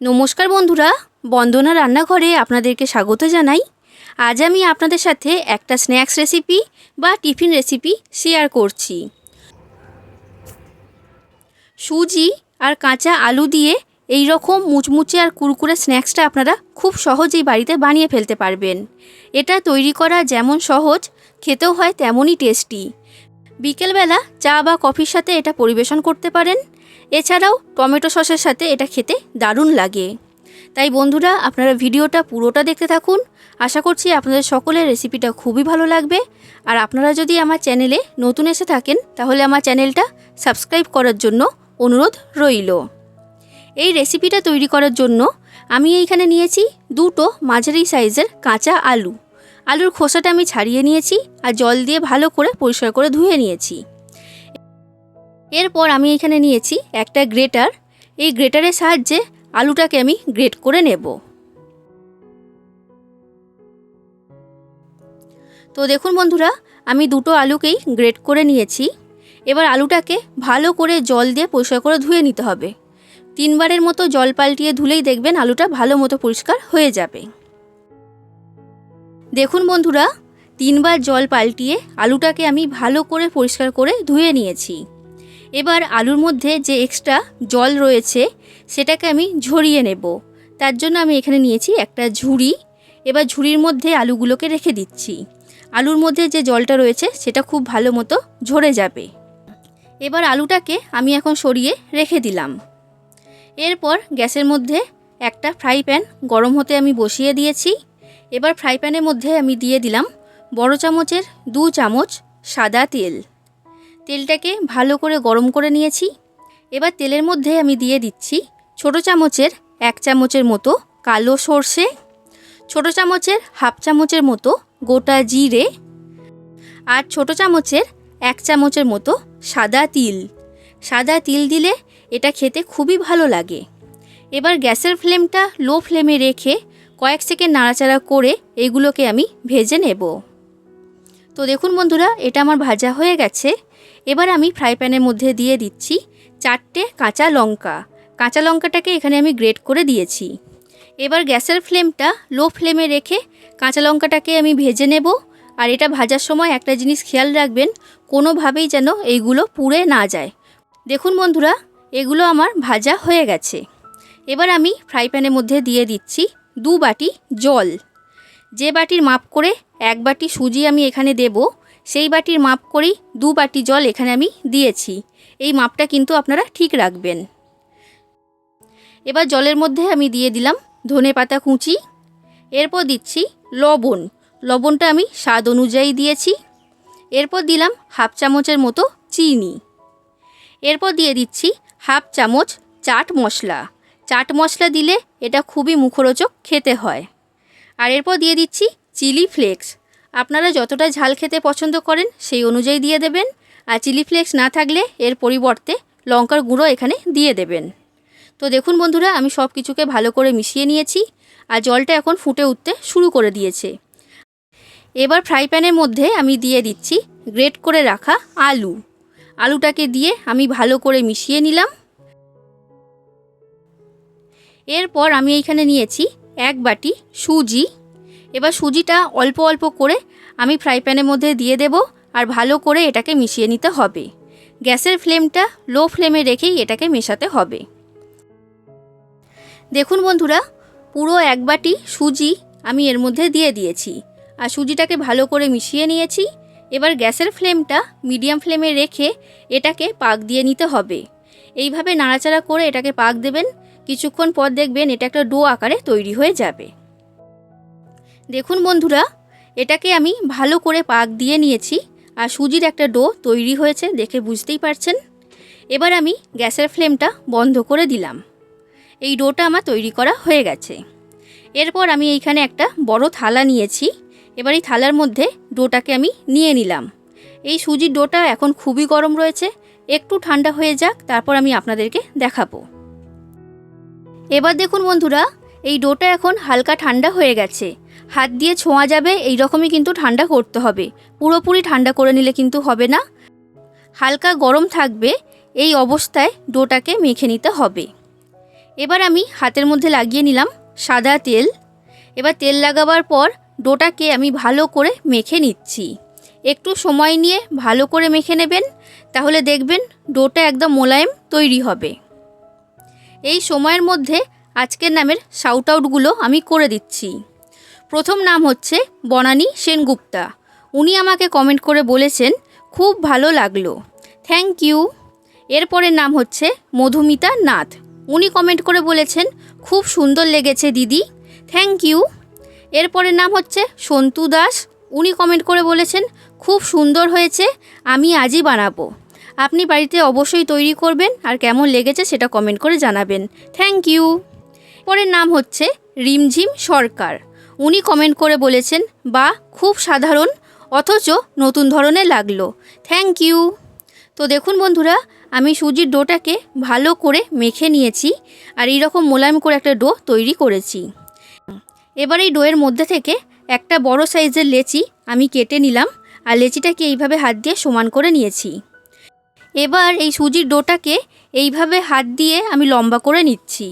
নমস্কার বন্ধুরা, বন্দনা রান্নাঘরে আপনাদেরকে স্বাগত জানাই। আজ আমি আপনাদের সাথে একটা স্ন্যাক্স রেসিপি বা টিফিন রেসিপি শেয়ার করছি। সুজি আর কাঁচা আলু দিয়ে এই রকম মুচমুচে আর কুরকুরে স্ন্যাক্সটা আপনারা খুব সহজেই বাড়িতে বানিয়ে ফেলতে পারবেন। এটা তৈরি করা যেমন সহজ, খেতেও হয় তেমনই টেস্টি। বিকেলবেলা চা বা কফির সাথে এটা পরিবেশন করতে পারেন। এছাড়াও টমেটো সসের সাথে এটা খেতে দারুণ লাগে। তাই বন্ধুরা, আপনারা ভিডিওটা পুরোটা দেখতে থাকুন। আশা করছি আপনাদের সকলের রেসিপিটা খুবই ভালো লাগবে। আর আপনারা যদি আমার চ্যানেলে নতুন এসে থাকেন, তাহলে আমার চ্যানেলটা সাবস্ক্রাইব করার জন্য অনুরোধ রইল। এই রেসিপিটা তৈরি করার জন্য আমি এইখানে নিয়েছি দুটো মাঝারি সাইজের কাঁচা আলু। আলুর খোসাটা আমি ছাড়িয়ে নিয়েছি আর জল দিয়ে ভালো করে পরিষ্কার করে ধুয়ে নিয়েছি। এরপর আমি এখানে নিয়েছি একটা গ্রেটার। এই গ্রেটারের সাহায্যে আলুটাকে আমি গ্রেট করে নেব। তো দেখুন বন্ধুরা, আমি দুটো আলুকেই গ্রেট করে নিয়েছি। এবার আলুটাকে ভালো করে জল দিয়ে পরিষ্কার করে ধুয়ে নিতে হবে। তিনবারের মতো জল পাল্টিয়ে ধুলেই দেখবেন আলুটা ভালো মতো পরিষ্কার হয়ে যাবে। দেখুন বন্ধুরা, তিনবার জল পাল্টিয়ে আলুটাকে আমি ভালো করে পরিষ্কার করে ধুয়ে নিয়েছি। এবার আলুর মধ্যে যে এক্সট্রা জল রয়েছে, সেটাকে আমি ঝরিয়ে নেব। তার জন্য আমি এখানে নিয়েছি একটা ঝুড়ি। এবার ঝুড়ির মধ্যে আলুগুলোকে রেখে দিচ্ছি। আলুর মধ্যে যে জলটা রয়েছে, সেটা খুব ভালো মতো ঝরে যাবে। এবার আলুটাকে আমি এখন সরিয়ে রেখে দিলাম। এরপর গ্যাসের মধ্যে একটা ফ্রাই প্যান গরম হতে আমি বসিয়ে দিয়েছি। এবার ফ্রাই প্যানের মধ্যে আমি দিয়ে দিলাম বড় চামচের দু চামচ সাদা তেল। তেলটাকে ভালো করে গরম করে নিয়েছি। এবার তেলের মধ্যে আমি দিয়ে দিচ্ছি ছোট চামচের এক চামচের মতো কালো সর্ষে, ছোট চামচের হাফ চামচের মতো গোটা জিরে আর ছোট চামচের এক চামচের মতো সাদা তিল। সাদা তিল দিলে এটা খেতে খুবই ভালো লাগে। এবার গ্যাসের ফ্লেমটা লো ফ্লেমে রেখে কয়েক সেকেন্ড নাড়াচাড়া করে এগুলোকে আমি ভেজে নেব। তো দেখুন বন্ধুরা, এটা আমার ভাজা হয়ে গেছে। এবার আমি ফ্রাই প্যানের মধ্যে দিয়ে দিচ্ছি চারটে কাঁচা লঙ্কা। কাঁচা লঙ্কাটাকে এখানে আমি গ্রেট করে দিয়েছি। এবার গ্যাসের ফ্লেমটা লো ফ্লেমে রেখে কাঁচা লঙ্কাটাকে আমি ভেজে নেব। আর এটা ভাজার সময় একটা জিনিস খেয়াল রাখবেন, কোনোভাবেই যেন এইগুলো পুড়ে না যায়। দেখুন বন্ধুরা, এগুলো আমার ভাজা হয়ে গেছে। এবার আমি ফ্রাই প্যানের মধ্যে দিয়ে দিচ্ছি দু বাটি জল। যে বাটির মাপ করে এক বাটি সুজি আমি এখানে দেব। সেই বাটির মাপ করেই দু বাটি জল এখানে আমি দিয়েছি। এই মাপটা কিন্তু আপনারা ঠিক রাখবেন। এবার জলের মধ্যে আমি দিয়ে দিলাম ধনে পাতা কুচি। এরপর দিচ্ছি লবণ। লবণটা আমি স্বাদ অনুযায়ী দিয়েছি। এরপর দিলাম হাফ চামচের মতো চিনি। এরপর দিয়ে দিচ্ছি হাফ চামচ চাট মশলা। চাট মশলা দিলে এটা খুবই মুখরোচক খেতে হয়। আর এরপর দিয়ে দিচ্ছি চিলি ফ্লেক্স। আপনারা যতটা ঝাল খেতে পছন্দ করেন, সেই অনুযায়ী দিয়ে দেবেন। আর চিলি ফ্লেক্স না থাকলে এর পরিবর্তে লঙ্কার গুঁড়ো এখানে দিয়ে দেবেন। তো দেখুন বন্ধুরা, আমি সব কিছুকে ভালো করে মিশিয়ে নিয়েছি আর জলটা এখন ফুটে উঠতে শুরু করে দিয়েছে। এবার ফ্রাই প্যানের মধ্যে আমি দিয়ে দিচ্ছি গ্রেট করে রাখা আলু। আলুটাকে দিয়ে আমি ভালো করে মিশিয়ে নিলাম। এরপর আমি এইখানে নিয়েছি এক বাটি সুজি। এবার সুজিটা অল্প অল্প করে আমি ফ্রাই প্যানের মধ্যে দিয়ে দেব আর ভালো করে এটাকে মিশিয়ে নিতে হবে। গ্যাসের ফ্লেমটা লো ফ্লেমে রেখেই এটাকে মেশাতে হবে। দেখুন বন্ধুরা, পুরো এক বাটি সুজি আমি এর মধ্যে দিয়ে দিয়েছি। আর সুজিটাকে ভালো করে মিশিয়ে নিয়েছি। এবার গ্যাসের ফ্লেমটা মিডিয়াম ফ্লেমে রেখে এটাকে পাক দিয়ে নিতে হবে। এইভাবে নাড়াচাড়া করে এটাকে পাক দেবেন। কিছুক্ষণ পর দেখবেন এটা একটা ডো আকারে তৈরি হয়ে যাবে। দেখুন বন্ধুরা, এটাকে আমি ভালো করে পাক দিয়ে নিয়েছি আর সুজির একটা ডো তৈরি হয়েছে দেখে বুঝতেই পারছেন। এবার আমি গ্যাসের ফ্লেমটা বন্ধ করে দিলাম। এই ডোটা আমার তৈরি করা হয়ে গেছে। এরপর আমি এইখানে একটা বড় থালা নিয়েছি। এবার এই থালার মধ্যে ডোটাকে আমি নিয়ে নিলাম। এই সুজির ডোটা এখন খুবই গরম রয়েছে, একটু ঠান্ডা হয়ে যাক, তারপর আমি আপনাদেরকে দেখাবো। এবার দেখুন বন্ধুরা, এই ডোটা এখন হালকা ঠান্ডা হয়ে গেছে। হাত দিয়ে ছোঁয়া যাবে এই রকমই কিন্তু ঠান্ডা করতে হবে। পুরোপুরি ঠান্ডা করে নিলে কিন্তু হবে না। হালকা গরম থাকবে, এই অবস্থায় ডোটাকে মেখে নিতে হবে। এবার আমি হাতের মধ্যে লাগিয়ে নিলাম সাদা তেল। এবার তেল লাগাবার পর ডোটাকে আমি ভালো করে মেখে নিচ্ছি। একটু সময় নিয়ে ভালো করে মেখে নেবেন, তাহলে দেখবেন ডোটা একদম মোলায়েম তৈরি হবে। এই সময়ের মধ্যে আজকের নামের শাউট আউটগুলো আমি করে দিচ্ছি। প্রথম নাম হচ্ছে বনানী সেনগুপ্তা। উনি আমাকে কমেন্ট করে বলেছেন, খুব ভালো লাগল। থ্যাংক ইউ এরপরের নাম হচ্ছে মধুমিতা নাথ। উনি কমেন্ট করে বলেছেন, খুব সুন্দর লেগেছে দিদি। থ্যাংক ইউ এরপরের নাম হচ্ছে সন্তু দাস। উনি কমেন্ট করে বলেছেন, খুব সুন্দর হয়েছে, আমি আজই বানাবো। আপনি বাড়িতে অবশ্যই তৈরি করবেন আর কেমন লেগেছে সেটা কমেন্ট করে জানাবেন। থ্যাংক ইউ পরের নাম হচ্ছে রিমঝিম সরকার। উনি কমেন্ট করে বলেছেন, বা, খুব সাধারণ, অথচ নতুন ধরনের লাগল। থ্যাংক ইউ তো দেখুন বন্ধুরা, আমি সুজির ডোটাকে ভালো করে মেখে নিয়েছি আর এইরকম মোলায়েম করে একটা ডো তৈরি করেছি। এবার এই ডোয়ের মধ্যে থেকে একটা বড় সাইজের লেচি আমি কেটে নিলাম আর লেচিটাকে এইভাবে হাত দিয়ে সমান করে নিয়েছি। এবার এই সুজির ডোটাকে এইভাবে হাত দিয়ে আমি লম্বা করে নিচ্ছি।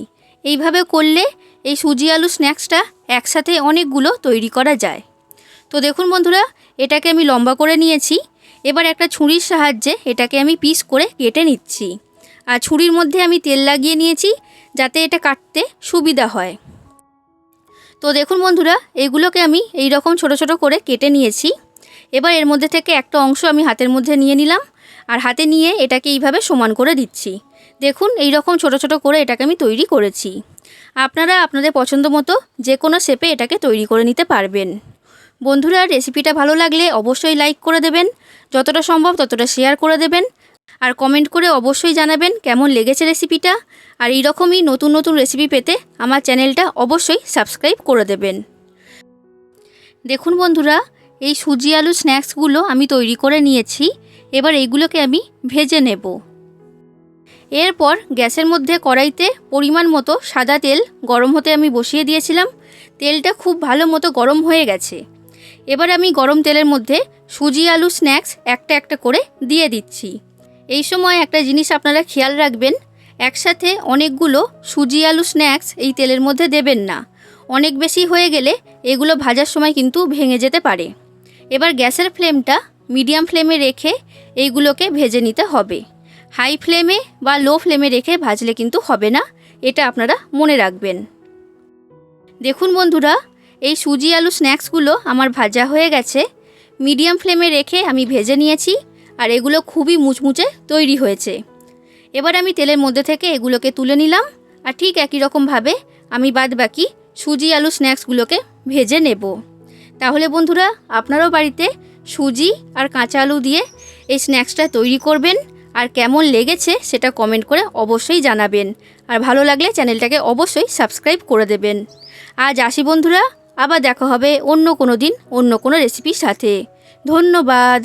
এইভাবে করলে এই সুজি আলু স্ন্যাক্সটা একসাথে অনেকগুলো তৈরি করা যায়। তো দেখুন বন্ধুরা, এটাকে আমি লম্বা করে নিয়েছি। এবার একটা ছুরির সাহায্যে এটাকে আমি পিস করে কেটে নিচ্ছি। আর ছুরির মধ্যে আমি তেল লাগিয়ে নিয়েছি যাতে এটা কাটতে সুবিধা হয়। তো দেখুন বন্ধুরা, এগুলোকে আমি এই রকম ছোট ছোট করে কেটে নিয়েছি। এবার এর মধ্যে থেকে একটা অংশ আমি হাতের মধ্যে নিয়ে নিলাম। আর হাতে নিয়ে এটাকে এইভাবে সমান করে দিচ্ছি। দেখুন, এই রকম ছোট ছোট করে এটাকে আমি তৈরি করেছি। আপনারা আপনাদের পছন্দ মতো যে কোনো শেপে এটাকে তৈরি করে নিতে পারবেন। বন্ধুরা রেসিপিটা ভালো লাগলে অবশ্যই লাইক করে দেবেন, যতটা সম্ভব ততটা শেয়ার করে দেবেন, আর কমেন্ট করে অবশ্যই জানাবেন কেমন লেগেছে রেসিপিটা আর এইরকমই নতুন নতুন রেসিপি পেতে আমার চ্যানেলটা অবশ্যই সাবস্ক্রাইব করে দেবেন। দেখুন বন্ধুরা, এই সুজি আলু স্ন্যাক্সগুলো আমি তৈরি করে নিয়েছি, এবার এইগুলোকে আমি ভেজে নেব। এরপর গ্যাসের মধ্যে কড়াইতে পরিমাণ মতো সাদা তেল গরম হতে আমি বসিয়ে দিয়েছিলাম। তেলটা খুব ভালো মতো গরম হয়ে গেছে। এবার আমি গরম তেলের মধ্যে সুজি, আলু, স্ন্যাক্স একটা একটা করে দিয়ে দিচ্ছি। এই সময় একটা জিনিস আপনারা খেয়াল রাখবেন, একসাথে অনেকগুলো সুজি, আলু, স্ন্যাক্স এই তেলের মধ্যে দেবেন না। অনেক বেশি হয়ে গেলে এগুলো ভাজার সময় কিন্তু ভেঙে যেতে পারে। এবার গ্যাসের ফ্লেমটা মিডিয়াম ফ্লেমে রেখে এইগুলোকে ভেজে নিতে হবে। হাই ফ্লেমে বা লো ফ্লেমে রেখে ভাজলে কিন্তু হবে না, এটা আপনারা মনে রাখবেন। দেখুন বন্ধুরা, এই সুজি আলু স্ন্যাক্সগুলো আমার ভাজা হয়ে গেছে। মিডিয়াম ফ্লেমে রেখে আমি ভেজে নিয়েছি আর এগুলো খুবই মুচমুচে তৈরি হয়েছে। এবার আমি তেলের মধ্যে থেকে এগুলোকে তুলে নিলাম আর ঠিক একই রকমভাবে আমি বাদ বাকি সুজি আলু স্ন্যাক্সগুলোকে ভেজে নেব। তাহলে বন্ধুরা, আপনারাও বাড়িতে সুজি আর কাঁচা আলু দিয়ে এই স্ন্যাক্সটা তৈরি করবেন। আর কেমন লেগেছে সেটা কমেন্ট করে অবশ্যই জানাবেন। আর ভালো লাগলে চ্যানেলটাকে অবশ্যই সাবস্ক্রাইব করে দেবেন। আজ আসি বন্ধুরা, আবার দেখা হবে অন্য কোনো দিন, অন্য কোনো রেসিপির সাথে। ধন্যবাদ।